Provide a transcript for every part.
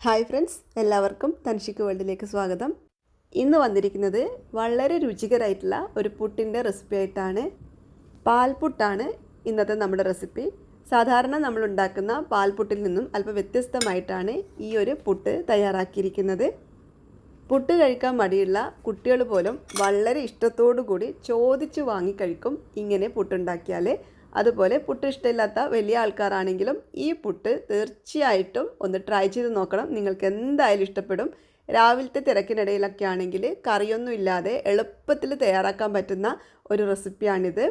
Hi friends എല്ലാവർക്കും തൻഷിക്ക് വേൾഡിലേക്ക് സ്വാഗതം. ഇന്ന് വന്നിരിക്കുന്നത് വളരെ രുചികരായിട്ടുള്ള ഒരു പുട്ടിന്റെ റെസിപ്പി ആയിട്ടാണ്. പാൽപുട്ടാണ് ഇന്നത്തെ നമ്മുടെ റെസിപ്പി സാധാരണ നമ്മൾ ഉണ്ടാക്കുന്ന പാൽപുട്ടിൽ നിന്നും അല്പം വ്യത്യസ്തമായിട്ടാണ് ഈ ഒരു പുട്ട് തയ്യാറാക്കിയിരിക്കുന്നത്. പുട്ട് കഴിക്കാൻ മടിയുള്ള കുട്ടികൾ പോലും വളരെ ഇഷ്ടത്തോടു കൂടി ചോദിച്ചു വാങ്ങിക്കഴിക്കും ഇങ്ങനെ പുട്ടുണ്ടാക്കിയാൽ അതുപോലെ പുട്ട് ഇഷ്ടമില്ലാത്ത വലിയ ആൾക്കാരാണെങ്കിലും ഈ പുട്ട് തീർച്ചയായിട്ടും ഒന്ന് ട്രൈ ചെയ്ത് നോക്കണം. നിങ്ങൾക്ക് എന്തായാലും ഇഷ്ടപ്പെടും. രാവിലത്തെ തിരക്കിനിടയിലൊക്കെ ആണെങ്കിൽ കറിയൊന്നും ഇല്ലാതെ എളുപ്പത്തിൽ തയ്യാറാക്കാൻ പറ്റുന്ന ഒരു റെസിപ്പിയാണിത്.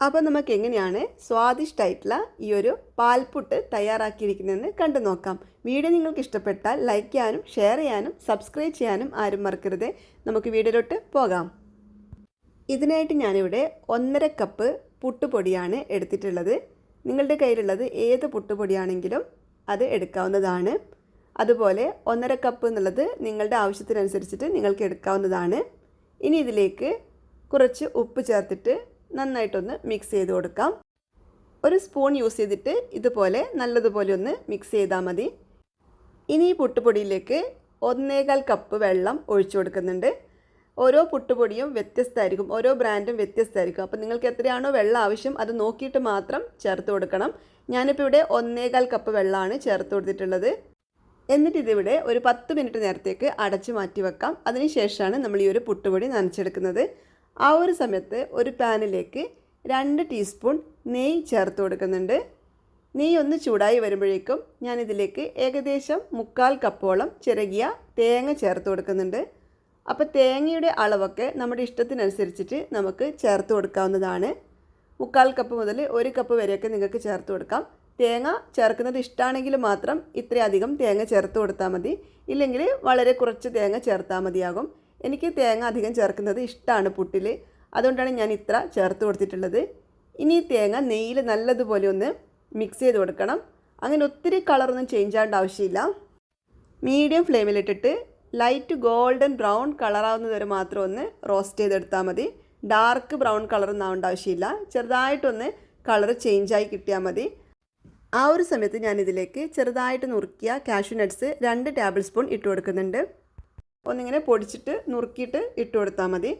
അപ്പോൾ നമുക്ക് എങ്ങനെയാണ് സ്വാദിഷ്ടമായിട്ടുള്ള ഈ ഒരു പാൽപുട്ട് തയ്യാറാക്കിയിരിക്കുന്നതെന്ന് കണ്ടു നോക്കാം. വീഡിയോ നിങ്ങൾക്ക് ഇഷ്ടപ്പെട്ടാൽ ലൈക്ക് ചെയ്യാനും ഷെയർ ചെയ്യാനും സബ്സ്ക്രൈബ് ചെയ്യാനും ആരും മറക്കരുത്. നമുക്ക് വീഡിയോയിലോട്ട് പോകാം. ഇതിനായിട്ട് ഞാനിവിടെ ഒന്നര കപ്പ് പുട്ടുപൊടിയാണ് എടുത്തിട്ടുള്ളത്. നിങ്ങളുടെ കയ്യിലുള്ളത് ഏത് പുട്ടുപൊടിയാണെങ്കിലും അത് എടുക്കാവുന്നതാണ്. അതുപോലെ ഒന്നര കപ്പ് എന്നുള്ളത് നിങ്ങളുടെ ആവശ്യത്തിനനുസരിച്ചിട്ട് നിങ്ങൾക്ക് എടുക്കാവുന്നതാണ്. ഇനി ഇതിലേക്ക് കുറച്ച് ഉപ്പ് ചേർത്തിട്ട് നന്നായിട്ടൊന്ന് മിക്സ് ചെയ്ത് കൊടുക്കാം. ഒരു സ്പൂൺ യൂസ് ചെയ്തിട്ട് ഇതുപോലെ നല്ലതുപോലെ ഒന്ന് മിക്സ് ചെയ്താൽ മതി. ഇനി ഈ പുട്ടുപൊടിയിലേക്ക് ഒന്നേകാൽ കപ്പ് വെള്ളം ഒഴിച്ചു കൊടുക്കുന്നുണ്ട്. ഓരോ പുട്ടുപൊടിയും വ്യത്യസ്തമായിരിക്കും ഓരോ ബ്രാൻഡും വ്യത്യസ്തമായിരിക്കും. അപ്പോൾ നിങ്ങൾക്ക് എത്രയാണോ വെള്ളം ആവശ്യം അത് നോക്കിയിട്ട് മാത്രം ചേർത്ത് കൊടുക്കണം. ഞാനിപ്പോൾ ഇവിടെ ഒന്നേകാൽ കപ്പ് വെള്ളമാണ് ചേർത്ത് കൊടുത്തിട്ടുള്ളത്. എന്നിട്ട് ഇതിവിടെ ഒരു പത്ത് മിനിറ്റ് നേരത്തേക്ക് അടച്ചു മാറ്റി വെക്കാം. അതിനുശേഷമാണ് നമ്മൾ ഈ ഒരു പുട്ടുപൊടി നനച്ചെടുക്കുന്നത്. ആ ഒരു സമയത്ത് ഒരു പാനിലേക്ക് രണ്ട് ടീസ്പൂൺ നെയ്യ് ചേർത്ത് കൊടുക്കുന്നുണ്ട്. നെയ്യ് ഒന്ന് ചൂടായി വരുമ്പോഴേക്കും ഞാനിതിലേക്ക് ഏകദേശം മുക്കാൽ കപ്പോളം ചിരകിയ തേങ്ങ ചേർത്ത് കൊടുക്കുന്നുണ്ട്. അപ്പോൾ തേങ്ങയുടെ അളവൊക്കെ നമ്മുടെ ഇഷ്ടത്തിനനുസരിച്ചിട്ട് നമുക്ക് ചേർത്ത് കൊടുക്കാവുന്നതാണ്. മുക്കാൽ കപ്പ് മുതൽ ഒരു കപ്പ് വരെയൊക്കെ നിങ്ങൾക്ക് ചേർത്ത് കൊടുക്കാം. തേങ്ങ ചേർക്കുന്നത് ഇഷ്ടമാണെങ്കിൽ മാത്രം ഇത്രയധികം തേങ്ങ ചേർത്ത് കൊടുത്താൽ മതി. ഇല്ലെങ്കിൽ വളരെ കുറച്ച് തേങ്ങ ചേർത്താൽ മതിയാകും. എനിക്ക് തേങ്ങ അധികം ചേർക്കുന്നത് ഇഷ്ടമാണ് പുട്ടിൽ അതുകൊണ്ടാണ് ഞാൻ ഇത്ര ചേർത്ത് കൊടുത്തിട്ടുള്ളത്. ഇനി തേങ്ങ നെയ്യിൽ നല്ലതുപോലെ ഒന്ന് മിക്സ് ചെയ്ത് കൊടുക്കണം. അങ്ങനെ ഒത്തിരി കളറൊന്നും ചേഞ്ച് ആവേണ്ട ആവശ്യമില്ല. മീഡിയം ഫ്ലെയിമിലിട്ടിട്ട് ലൈറ്റ് ഗോൾഡൻ ബ്രൗൺ കളറാവുന്നത് വരെ മാത്രം ഒന്ന് റോസ്റ്റ് ചെയ്തെടുത്താൽ മതി. ഡാർക്ക് ബ്രൗൺ കളറൊന്നും ആവേണ്ട ആവശ്യമില്ല. ചെറുതായിട്ടൊന്ന് കളർ ചേഞ്ചായി കിട്ടിയാൽ മതി. ആ ഒരു സമയത്ത് ഞാനിതിലേക്ക് ചെറുതായിട്ട് നുറുക്കിയ കാഷ്യൂ നട്ട്സ് രണ്ട് ടേബിൾ സ്പൂൺ ഇട്ട് കൊടുക്കുന്നുണ്ട്. ഒന്നിങ്ങനെ പൊടിച്ചിട്ട് നുറുക്കിയിട്ട് ഇട്ട് കൊടുത്താൽ മതി.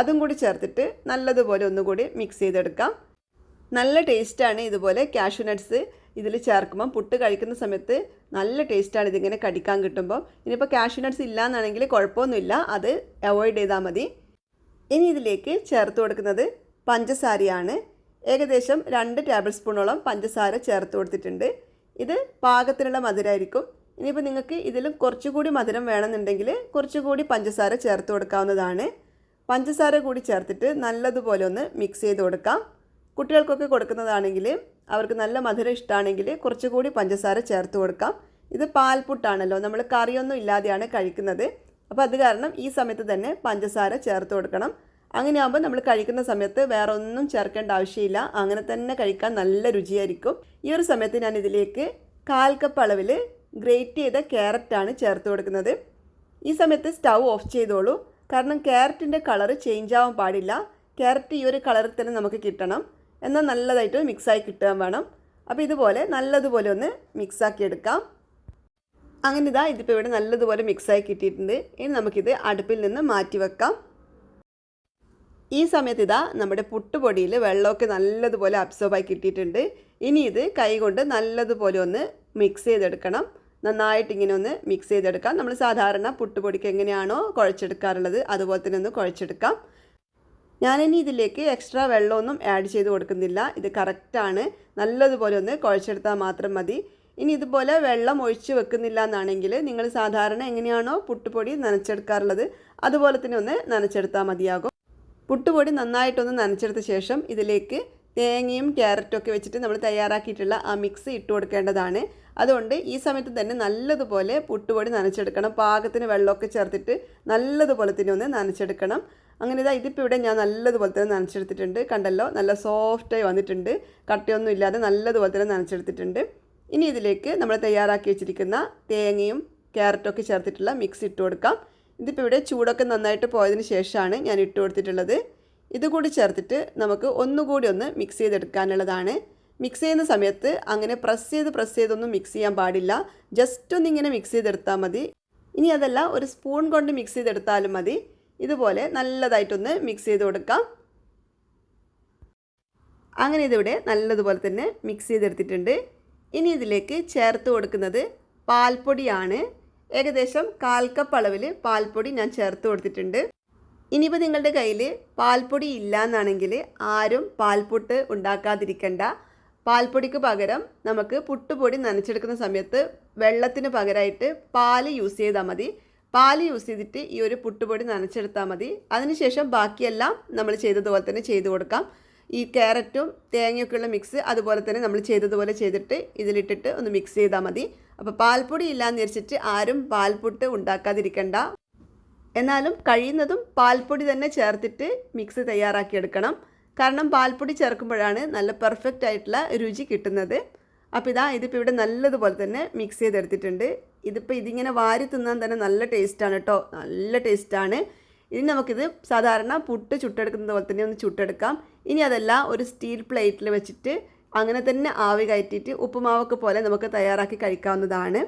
അതും കൂടി ചേർത്തിട്ട് നല്ലതുപോലെ ഒന്നുകൂടി മിക്സ് ചെയ്തെടുക്കാം. നല്ല ടേസ്റ്റാണ് ഇതുപോലെ കാഷ്യൂ നട്ട്സ് ഇതിൽ ചേർക്കുമ്പം പുട്ട് കഴിക്കുന്ന സമയത്ത് നല്ല ടേസ്റ്റാണ് ഇതിങ്ങനെ കടിക്കാൻ കിട്ടുമ്പോൾ ഇനിയിപ്പോൾ കാഷ്യൂ നട്ട്സ് ഇല്ല എന്നാണെങ്കിൽ കുഴപ്പമൊന്നുമില്ല അത് അവോയ്ഡ് ചെയ്താൽ മതി. ഇനി ഇതിലേക്ക് ചേർത്ത് കൊടുക്കുന്നത് പഞ്ചസാരയാണ്. ഏകദേശം രണ്ട് ടേബിൾ സ്പൂണോളം പഞ്ചസാര ചേർത്ത് കൊടുത്തിട്ടുണ്ട്. ഇത് പാകത്തിനുള്ള മധുരമായിരിക്കും ഇനിയിപ്പോൾ നിങ്ങൾക്ക് ഇതിലും കുറച്ചുകൂടി മധുരം വേണമെന്നുണ്ടെങ്കിൽ കുറച്ചുകൂടി പഞ്ചസാര ചേർത്ത് കൊടുക്കാവുന്നതാണ്. പഞ്ചസാര കൂടി ചേർത്തിട്ട് നല്ലതുപോലെ ഒന്ന് മിക്സ് ചെയ്ത് കൊടുക്കാം. കുട്ടികൾക്കൊക്കെ കൊടുക്കുന്നതാണെങ്കിൽ അവർക്ക് നല്ല മധുരം ഇഷ്ടമാണെങ്കിൽ കുറച്ചുകൂടി പഞ്ചസാര ചേർത്ത് കൊടുക്കാം. ഇത് പാൽപുട്ടാണല്ലോ നമ്മൾ കറിയൊന്നും ഇല്ലാതെയാണ് കഴിക്കുന്നത്. അപ്പോൾ അത് കാരണം ഈ സമയത്ത് തന്നെ പഞ്ചസാര ചേർത്ത് കൊടുക്കണം. അങ്ങനെയാകുമ്പോൾ നമ്മൾ കഴിക്കുന്ന സമയത്ത് വേറെ ഒന്നും ചേർക്കേണ്ട ആവശ്യമില്ല. അങ്ങനെ തന്നെ കഴിക്കാൻ നല്ല രുചിയായിരിക്കും. ഈ ഒരു സമയത്ത് ഞാൻ ഇതിലേക്ക് കാൽ കപ്പ് അളവിൽ ഗ്രേറ്റ് ചെയ്ത ക്യാരറ്റാണ് ചേർത്ത് കൊടുക്കുന്നത്. ഈ സമയത്ത് സ്റ്റൗ ഓഫ് ചെയ്തോളൂ. കാരണം ക്യാരറ്റിന്റെ കളർ ചേഞ്ച് ആവാൻ പാടില്ല. ക്യാരറ്റ് ഈ ഒരു കളറിൽ തന്നെ നമുക്ക് കിട്ടണം. എന്നാൽ നല്ലതായിട്ട് മിക്സായി കിട്ടാൻ വേണം. അപ്പോൾ ഇതുപോലെ നല്ലതുപോലെ ഒന്ന് മിക്സാക്കി എടുക്കാം. അങ്ങനെ ഇതാ ഇതിപ്പോൾ ഇവിടെ നല്ലതുപോലെ മിക്സായി കിട്ടിയിട്ടുണ്ട്. ഇനി നമുക്കിത് അടുപ്പിൽ നിന്ന് മാറ്റി വെക്കാം. ഈ സമയത്ത് ഇതാ നമ്മുടെ പുട്ടുപൊടിയിൽ വെള്ളമൊക്കെ നല്ലതുപോലെ അബ്സോർബായി കിട്ടിയിട്ടുണ്ട്. ഇനി ഇത് കൈകൊണ്ട് നല്ലതുപോലെ ഒന്ന് മിക്സ് ചെയ്തെടുക്കണം. നന്നായിട്ട് ഇങ്ങനെ ഒന്ന് മിക്സ് ചെയ്തെടുക്കാം. നമ്മൾ സാധാരണ പുട്ടുപൊടിക്ക് എങ്ങനെയാണോ കുഴച്ചെടുക്കാറുള്ളത് അതുപോലെ തന്നെ ഒന്ന് കുഴച്ചെടുക്കാം. ഞാനിനി ഇതിലേക്ക് എക്സ്ട്രാ വെള്ളമൊന്നും ആഡ് ചെയ്ത് കൊടുക്കുന്നില്ല. ഇത് കറക്റ്റാണ് നല്ലതുപോലെ ഒന്ന് കുഴച്ചെടുത്താൽ മാത്രം മതി. ഇനി ഇതുപോലെ വെള്ളം ഒഴിച്ച് വെക്കുന്നില്ല എന്നാണെങ്കിൽ നിങ്ങൾ സാധാരണ എങ്ങനെയാണോ പുട്ടുപൊടി നനച്ചെടുക്കാറുള്ളത് അതുപോലെ തന്നെ ഒന്ന് നനച്ചെടുത്താൽ മതിയാകും. പുട്ടുപൊടി നന്നായിട്ടൊന്ന് നനച്ചെടുത്ത ശേഷം ഇതിലേക്ക് തേങ്ങയും ക്യാരറ്റും ഒക്കെ വെച്ചിട്ട് നമ്മൾ തയ്യാറാക്കിയിട്ടുള്ള ആ മിക്സ് ഇട്ട് കൊടുക്കേണ്ടതാണ്. അതുകൊണ്ട് ഈ സമയത്ത് തന്നെ നല്ലതുപോലെ പുട്ടുപൊടി നനച്ചെടുക്കണം. പാകത്തിന് വെള്ളമൊക്കെ ചേർത്തിട്ട് നല്ലതുപോലെ തന്നെ ഒന്ന് നനച്ചെടുക്കണം. അങ്ങനെ ഇതാ ഇതിപ്പോൾ ഇവിടെ ഞാൻ നല്ലതുപോലെ തന്നെ നനച്ചെടുത്തിട്ടുണ്ട്. കണ്ടല്ലോ നല്ല സോഫ്റ്റായി വന്നിട്ടുണ്ട്. കട്ടിയൊന്നും ഇല്ലാതെ നല്ലതുപോലെ തന്നെ നനച്ചെടുത്തിട്ടുണ്ട്. ഇനി ഇതിലേക്ക് നമ്മൾ തയ്യാറാക്കി വെച്ചിരിക്കുന്ന തേങ്ങയും ക്യാരറ്റൊക്കെ ചേർത്തിട്ടുള്ള മിക്സ് ഇട്ട് കൊടുക്കാം. ഇതിപ്പോൾ ഇവിടെ ചൂടൊക്കെ നന്നായിട്ട് പോയതിന് ശേഷമാണ് ഞാൻ ഇട്ട് കൊടുത്തിട്ടുള്ളത്. ഇതുകൂടി ചേർത്തിട്ട് നമുക്ക് ഒന്നുകൂടി ഒന്ന് മിക്സ് ചെയ്തെടുക്കാനുള്ളതാണ്. മിക്സ് ചെയ്യുന്ന സമയത്ത് അങ്ങനെ പ്രസ് ചെയ്ത് പ്രസ് ചെയ്തൊന്നും മിക്സ് ചെയ്യാൻ പാടില്ല. ജസ്റ്റ് ഒന്നിങ്ങനെ മിക്സ് ചെയ്തെടുത്താൽ മതി. ഇനി അതല്ല ഒരു സ്പൂൺ കൊണ്ട് മിക്സ് ചെയ്തെടുത്താലും മതി. ഇതുപോലെ നല്ലതായിട്ടൊന്ന് മിക്സ് ചെയ്ത് കൊടുക്കാം. അങ്ങനെ ഇതിവിടെ നല്ലതുപോലെ തന്നെ മിക്സ് ചെയ്തെടുത്തിട്ടുണ്ട്. ഇനി ഇതിലേക്ക് ചേർത്ത് കൊടുക്കുന്നത് പാൽപ്പൊടിയാണ്. ഏകദേശം കാൽ കപ്പ് അളവിൽ പാൽപ്പൊടി ഞാൻ ചേർത്ത് കൊടുത്തിട്ടുണ്ട്. ഇനിയിപ്പോൾ നിങ്ങളുടെ കയ്യിൽ പാൽപ്പൊടി ഇല്ല എന്നാണെങ്കിൽ ആരും പാൽപ്പൊട്ട് ഉണ്ടാക്കാതിരിക്കണ്ട. പാൽപ്പൊടിക്ക് പകരം നമുക്ക് പുട്ടുപൊടി നനച്ചെടുക്കുന്ന സമയത്ത് വെള്ളത്തിന് പകരമായിട്ട് പാൽ യൂസ് ചെയ്താൽ മതി. പാൽ യൂസ് ചെയ്തിട്ട് ഈ ഒരു പുട്ടുപൊടി നനച്ചെടുത്താൽ മതി. അതിനുശേഷം ബാക്കിയെല്ലാം നമ്മൾ ചെയ്തതുപോലെ തന്നെ ചെയ്തു കൊടുക്കാം. ഈ ക്യാരറ്റും തേങ്ങയൊക്കെയുള്ള മിക്സ് അതുപോലെ തന്നെ നമ്മൾ ചെയ്തതുപോലെ ചെയ്തിട്ട് ഇതിലിട്ടിട്ട് ഒന്ന് മിക്സ് ചെയ്താൽ മതി. അപ്പോൾ പാൽപ്പൊടി ഇല്ലാന്ന് വിചാരിച്ചിട്ട് ആരും പാൽപുട്ട് ഉണ്ടാക്കാതിരിക്കണ്ട. എന്നാലും കഴിയുന്നതും പാൽപ്പൊടി തന്നെ ചേർത്തിട്ട് മിക്സ് തയ്യാറാക്കിയെടുക്കണം കാരണം പാൽപ്പൊടി ചേർക്കുമ്പോഴാണ് നല്ല പെർഫെക്റ്റ് ആയിട്ടുള്ള രുചി കിട്ടുന്നത്. അപ്പോൾ ഇതാ ഇതിപ്പോൾ ഇവിടെ നല്ലതുപോലെ തന്നെ മിക്സ് ചെയ്തെടുത്തിട്ടുണ്ട്. ഇതിപ്പോൾ ഇതിങ്ങനെ വാരി തിന്നാൻ തന്നെ നല്ല ടേസ്റ്റാണ് കേട്ടോ. നല്ല ടേസ്റ്റാണ്. ഇനി നമുക്കിത് സാധാരണ പുട്ട് ചുട്ടെടുക്കുന്നത് പോലെ തന്നെ ഒന്ന് ചുട്ടെടുക്കാം. ഇനി അതല്ല ഒരു സ്റ്റീൽ പ്ലേറ്റിൽ വെച്ചിട്ട് അങ്ങനെ തന്നെ ആവി കയറ്റിയിട്ട് ഉപ്പുമാവൊക്കെ പോലെ നമുക്ക് തയ്യാറാക്കി കഴിക്കാവുന്നതാണ്.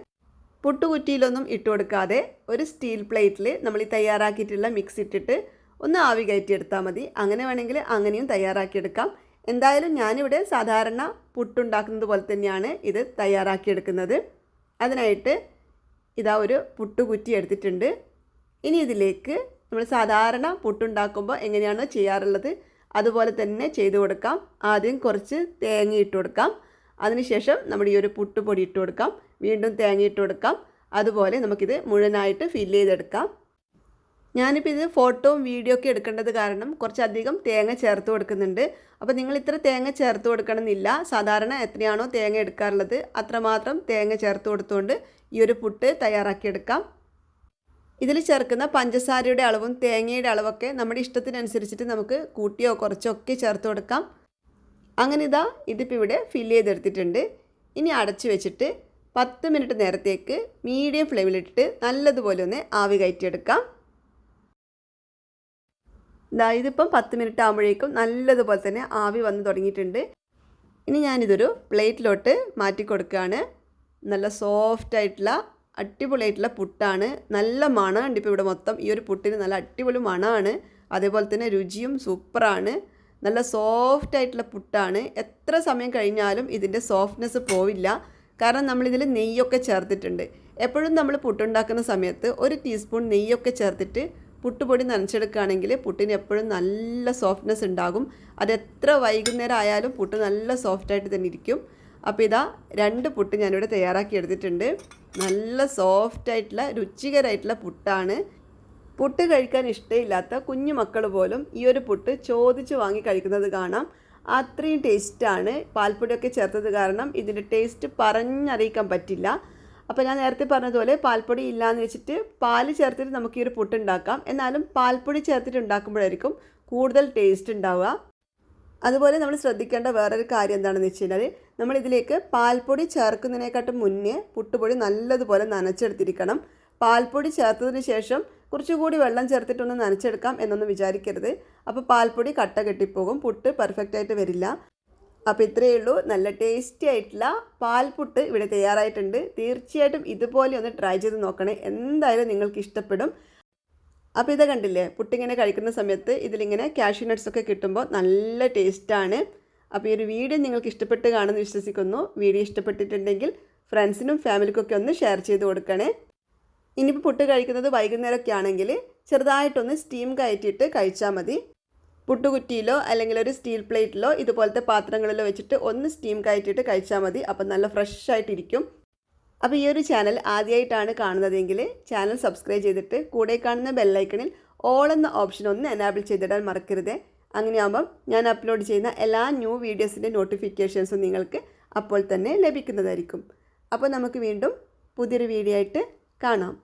പുട്ടുകുറ്റിയിലൊന്നും ഇട്ട് കൊടുക്കാതെ ഒരു സ്റ്റീൽ പ്ലേറ്റിൽ നമ്മൾ ഈ തയ്യാറാക്കിയിട്ടുള്ള മിക്സ് ഇട്ടിട്ട് ഒന്ന് ആവി കയറ്റിയെടുത്താൽ മതി. അങ്ങനെ വേണമെങ്കിൽ അങ്ങനെയും തയ്യാറാക്കിയെടുക്കാം. എന്തായാലും ഞാനിവിടെ സാധാരണ പുട്ടുണ്ടാക്കുന്നത് പോലെ തന്നെയാണ് ഇത് തയ്യാറാക്കിയെടുക്കുന്നത്. അതിനായിട്ട് ഇതാ ഒരു പുട്ടുകുറ്റി എടുത്തിട്ടുണ്ട്. ഇനി ഇതിലേക്ക് നമ്മൾ സാധാരണ പുട്ടുണ്ടാക്കുമ്പോൾ എങ്ങനെയാണോ ചെയ്യാറുള്ളത് അതുപോലെ തന്നെ ചെയ്തു കൊടുക്കാം. ആദ്യം കുറച്ച് തേങ്ങ ഇട്ട് കൊടുക്കാം. അതിനുശേഷം നമ്മുടെ ഈ ഒരു പുട്ടുപൊടി ഇട്ട് കൊടുക്കാം. വീണ്ടും തേങ്ങ ഇട്ട് കൊടുക്കാം. അതുപോലെ നമുക്കിത് മുഴുവനായിട്ട് ഫില്ല് ചെയ്തെടുക്കാം. ഞാനിപ്പോൾ ഇത് ഫോട്ടോയും വീഡിയോ ഒക്കെ എടുക്കേണ്ടത് കാരണം കുറച്ചധികം തേങ്ങ ചേർത്ത് കൊടുക്കുന്നുണ്ട്. അപ്പോൾ നിങ്ങൾ ഇത്ര തേങ്ങ ചേർത്ത് കൊടുക്കണമെന്നില്ല. സാധാരണ എത്രയാണോ തേങ്ങ എടുക്കാറുള്ളത് അത്രമാത്രം തേങ്ങ ചേർത്ത് കൊടുത്തുകൊണ്ട് ഈ ഒരു പുട്ട് തയ്യാറാക്കിയെടുക്കാം ഇതിൽ ചേർക്കുന്ന പഞ്ചസാരയുടെ അളവും തേങ്ങയുടെ അളവൊക്കെ നമ്മുടെ ഇഷ്ടത്തിനനുസരിച്ചിട്ട് നമുക്ക് കൂട്ടിയോ കുറച്ചോ ഒക്കെ ചേർത്ത് കൊടുക്കാം. അങ്ങനെ ഇതാ ഇതിപ്പോൾ ഇവിടെ ഫില്ല് ചെയ്തെടുത്തിട്ടുണ്ട്. ഇനി അടച്ചു വെച്ചിട്ട് പത്ത് മിനിറ്റ് നേരത്തേക്ക് മീഡിയം ഫ്ലെയിമിലിട്ടിട്ട് നല്ലതുപോലെ ഒന്ന് ആവി കയറ്റിയെടുക്കാം. ഇതാ ഇതിപ്പം പത്ത് മിനിറ്റ് ആകുമ്പോഴേക്കും നല്ലതുപോലെ തന്നെ ആവി വന്ന് തുടങ്ങിയിട്ടുണ്ട്. ഇനി ഞാനിതൊരു പ്ലേറ്റിലോട്ട് മാറ്റി കൊടുക്കുകയാണ്. നല്ല സോഫ്റ്റ് ആയിട്ടുള്ള അടിപൊളിയായിട്ടുള്ള പുട്ടാണ്. നല്ല മണമുണ്ട് ഇപ്പോൾ ഇവിടെ മൊത്തം. ഈ ഒരു പുട്ടിന് നല്ല അടിപൊളി മണമാണ്. അതേപോലെ തന്നെ രുചിയും സൂപ്പറാണ്. നല്ല സോഫ്റ്റ് ആയിട്ടുള്ള പുട്ടാണ്. എത്ര സമയം കഴിഞ്ഞാലും ഇതിന്റെ സോഫ്റ്റ്നെസ് പോവില്ല. കാരണം നമ്മളിതിൽ നെയ്യൊക്കെ ചേർത്തിട്ടുണ്ട്. എപ്പോഴും നമ്മൾ പുട്ടുണ്ടാക്കുന്ന സമയത്ത് ഒരു ടീസ്പൂൺ നെയ്യൊക്കെ ചേർത്തിട്ട് പുട്ടുപൊടി നനച്ചെടുക്കുകയാണെങ്കിൽ പുട്ടിന് എപ്പോഴും നല്ല സോഫ്റ്റ്നെസ് ഉണ്ടാകും. അത് എത്ര വൈകുന്നേരം ആയാലും പുട്ട് നല്ല സോഫ്റ്റായിട്ട് തന്നെ ഇരിക്കും. അപ്പോൾ ഇതാ രണ്ട് പുട്ട് ഞാനിവിടെ തയ്യാറാക്കി എടുത്തിട്ടുണ്ട്. നല്ല സോഫ്റ്റായിട്ടുള്ള രുചികരമായിട്ടുള്ള പുട്ടാണ്. പുട്ട് കഴിക്കാൻ ഇഷ്ടമില്ലാത്ത കുഞ്ഞു മക്കൾ പോലും ഈ ഒരു പുട്ട് ചോദിച്ച് വാങ്ങി കഴിക്കുന്നത് കാണാം. അത്രയും ടേസ്റ്റാണ് പാൽപ്പൊടിയൊക്കെ ചേർത്തത് കാരണം ഇതിന്റെ ടേസ്റ്റ് പറഞ്ഞറിയിക്കാൻ പറ്റില്ല. അപ്പോൾ ഞാൻ നേരത്തെ പറഞ്ഞതുപോലെ പാൽപ്പൊടി ഇല്ലയെന്ന് വെച്ചിട്ട് പാൽ ചേർത്തിട്ട് നമുക്ക് ഈ ഒരു പുട്ട് ഉണ്ടാക്കാം. എന്നാലും പാൽപ്പൊടി ചേർത്തിട്ട് ഉണ്ടാക്കുമ്പോഴായിരിക്കും കൂടുതൽ ടേസ്റ്റ് ഉണ്ടാവുക. അതുപോലെ നമ്മൾ ശ്രദ്ധിക്കേണ്ട വേറൊരു കാര്യം എന്താണെന്ന് വെച്ച് കഴിഞ്ഞാൽ നമ്മളിതിലേക്ക് പാൽപ്പൊടി ചേർക്കുന്നതിനേക്കാട്ടും മുന്നേ പുട്ടുപൊടി നല്ലതുപോലെ നനച്ചെടുത്തിരിക്കണം. പാൽപ്പൊടി ചേർത്തതിന് ശേഷം കുറച്ചുകൂടി വെള്ളം ചേർത്തിട്ടൊന്ന് നനച്ചെടുക്കാം എന്നൊന്നും വിചാരിക്കരുത്. അപ്പോൾ പാൽപ്പൊടി കട്ട കെട്ടിപ്പോകും പുട്ട് പെർഫെക്റ്റ് ആയിട്ട് വരില്ല. അപ്പോൾ ഇത്രയേ ഉള്ളൂ. നല്ല ടേസ്റ്റി ആയിട്ടുള്ള പാൽപുട്ട് ഇവിടെ തയ്യാറായിട്ടുണ്ട്. തീർച്ചയായിട്ടും ഇതുപോലെ ഒന്ന് ട്രൈ ചെയ്ത് നോക്കണേ. എന്തായാലും നിങ്ങൾക്ക് ഇഷ്ടപ്പെടും. അപ്പോൾ ഇത് കണ്ടില്ലേ? പുട്ടിങ്ങനെ കഴിക്കുന്ന സമയത്ത് ഇതിലിങ്ങനെ കാഷ്യൂ നട്ട്സ് ഒക്കെ കിട്ടുമ്പോൾ നല്ല ടേസ്റ്റാണ് അപ്പോൾ ഈ ഒരു വീഡിയോ നിങ്ങൾക്ക് ഇഷ്ടപ്പെട്ട് കാണുമെന്ന് വിശ്വസിക്കുന്നു. വീഡിയോ ഇഷ്ടപ്പെട്ടിട്ടുണ്ടെങ്കിൽ ഫ്രണ്ട്സിനും ഫാമിലിക്കൊക്കെ ഒന്ന് ഷെയർ ചെയ്ത് കൊടുക്കണേ. ഇനിയിപ്പോൾ പുട്ട് കഴിക്കുന്നത് വൈകുന്നേരമൊക്കെ ആണെങ്കിൽ ചെറുതായിട്ടൊന്ന് സ്റ്റീം കയറ്റിയിട്ട് കഴിച്ചാൽ മതി. പുട്ടുകുറ്റിയിലോ അല്ലെങ്കിൽ ഒരു സ്റ്റീൽ പ്ലേറ്റിലോ ഇതുപോലത്തെ പാത്രങ്ങളിലോ വെച്ചിട്ട് ഒന്ന് സ്റ്റീം കയറ്റിയിട്ട് കഴിച്ചാൽ മതി. അപ്പം നല്ല ഫ്രഷ് ആയിട്ടിരിക്കും അപ്പോൾ ഈ ഒരു ചാനൽ ആദ്യമായിട്ടാണ് കാണുന്നതെങ്കിൽ ചാനൽ സബ്സ്ക്രൈബ് ചെയ്തിട്ട് കൂടെ കാണുന്ന ബെല്ലൈക്കണിൽ ഓൾ എന്ന ഓപ്ഷൻ ഒന്ന് എനാബിൾ ചെയ്തിടാൻ മറക്കരുത്. അങ്ങനെയാകുമ്പം ഞാൻ അപ്ലോഡ് ചെയ്യുന്ന എല്ലാ ന്യൂ വീഡിയോസിന്റെ നോട്ടിഫിക്കേഷൻസും നിങ്ങൾക്ക് അപ്പോൾ തന്നെ ലഭിക്കുന്നതായിരിക്കും. അപ്പോൾ നമുക്ക് വീണ്ടും പുതിയൊരു വീഡിയോ ആയിട്ട് കാണാം.